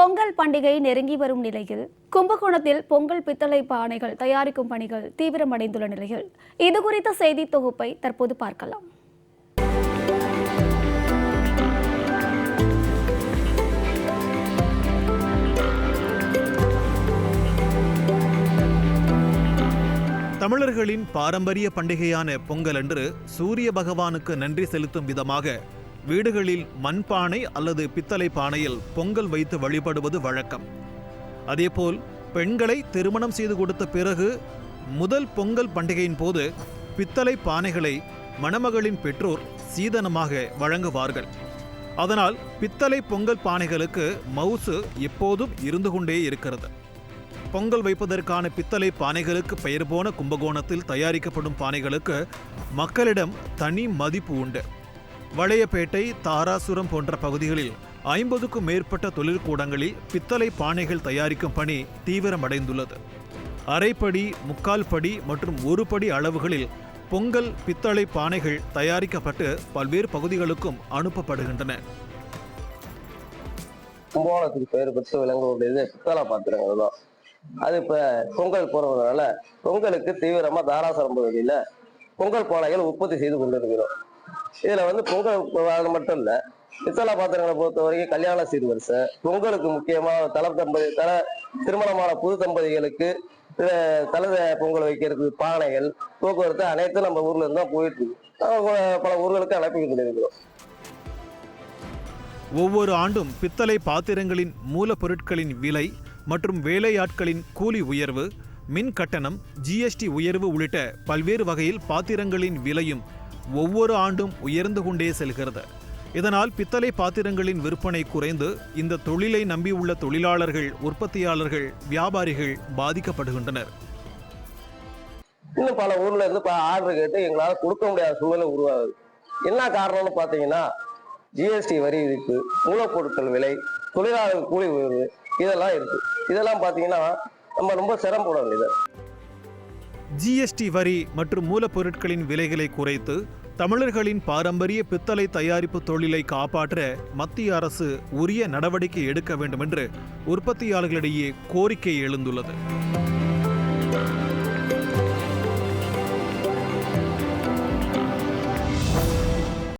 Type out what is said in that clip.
பொங்கல் பண்டிகை நெருங்கி வரும் நிலையில் கும்பகோணத்தில் பொங்கல் பித்தளை பானைகள் தயாரிக்கும் பணிகள் தீவிரமடைந்துள்ள நிலையில் இது குறித்த செய்தி தொகுப்பை தற்போது பார்க்கலாம். தமிழர்களின் பாரம்பரிய பண்டிகையான பொங்கல் அன்று சூரிய பகவானுக்கு நன்றி செலுத்தும் விதமாக வீடுகளில் மண்பானை அல்லது பித்தளை பானையில் பொங்கல் வைத்து வழிபடுவது வழக்கம். அதேபோல் பெண்களை திருமணம் செய்து கொடுத்த பிறகு முதல் பொங்கல் பண்டிகையின் போது பித்தளை பானைகளை மணமகளின் பெற்றோர் சீதனமாக வழங்குவார்கள். அதனால் பித்தளை பொங்கல் பானைகளுக்கு மவுசு எப்போதும் இருந்து கொண்டே இருக்கிறது. பொங்கல் வைப்பதற்கான பித்தளை பானைகளுக்கு பெயர் போன கும்பகோணத்தில் தயாரிக்கப்படும் பானைகளுக்கு மக்களிடம் தனி மதிப்பு உண்டு. வளையப்பேட்டை தாராசுரம் போன்ற பகுதிகளில் ஐம்பதுக்கும் மேற்பட்ட தொழிற்கூடங்களில் பித்தளை பானைகள் தயாரிக்கும் பணி தீவிரமடைந்துள்ளது. அரைப்படி முக்கால் படி மற்றும் ஒரு படி அளவுகளில் பொங்கல் பித்தளை பானைகள் தயாரிக்கப்பட்டு பல்வேறு பகுதிகளுக்கும் அனுப்பப்படுகின்றன. கும்பகோணத்துக்கு பெயர் பெற்று விளங்கக்கூடியது பித்தளை பாத்திரங்கள் தான். அது இப்ப பொங்கல் போறதுனால பொங்கலுக்கு தீவிரமா தாராசுரம் பகுதியில பொங்கல் பானைகள் உற்பத்தி செய்து கொண்டிருக்கிறோம். இதுல வந்து பொங்கல் மட்டும் இல்ல பித்தளை பாத்திரங்களை பொறுத்த வரைக்கும் கல்யாண சீர்வரிசை பொங்கலுக்கு முக்கியமா தல தம்பதி தல திருமணமான புது தம்பதிகளுக்கு அஹ், தலை பொங்கல் வைக்கிறதுக்கு பானைகள் போக்குவரத்து அனைத்தும் நம்ம ஊர்ல இருந்து தான் போயிட்டு இருக்கு. பல ஊர்களுக்கு அனுப்பி கொண்டிருக்கிறோம் ஒவ்வொரு ஆண்டும் பித்தளை பாத்திரங்களின் மூலப்பொருட்களின் விலை மற்றும் வேலையாட்களின் கூலி உயர்வு மின் கட்டணம் ஜிஎஸ்டி உயர்வு உள்ளிட்ட பல்வேறு வகையில் பாத்திரங்களின் விலையும் ஒவ்வொரு ஆண்டும் உயர்ந்து கொண்டே செல்கிறது. இதனால் பித்தளை பாத்திரங்களின் விற்பனை குறைந்து இந்த தொழிலை நம்பியுள்ள தொழிலாளர்கள் உற்பத்தியாளர்கள் வியாபாரிகள் பாதிக்கப்படுகின்றனர். இன்னும் பல ஊர்ல இருந்து ஆர்டர் கேட்டு எங்களால் கொடுக்க முடியாத சூழ்நிலை உருவாகுது. என்ன காரணம்னு பாத்தீங்கன்னா ஜிஎஸ்டி வரி விதிப்பு மூலப்பொருட்கள் விலை தொழிலாளர் கூலி உயர்வு இதெல்லாம் இருக்கு. இதெல்லாம் பாத்தீங்கன்னா நம்ம ரொம்ப சிரமப்பட வேண்டியது. ஜிஎஸ்டி வரி மற்றும் மூலப்பொருட்களின் விலைகளை குறைத்து தமிழர்களின் பாரம்பரிய பித்தளை தயாரிப்பு தொழிலை காப்பாற்ற மத்திய அரசு உரிய நடவடிக்கை எடுக்க வேண்டும் என்று உற்பத்தியாளர்களிடையே கோரிக்கை எழுந்துள்ளது.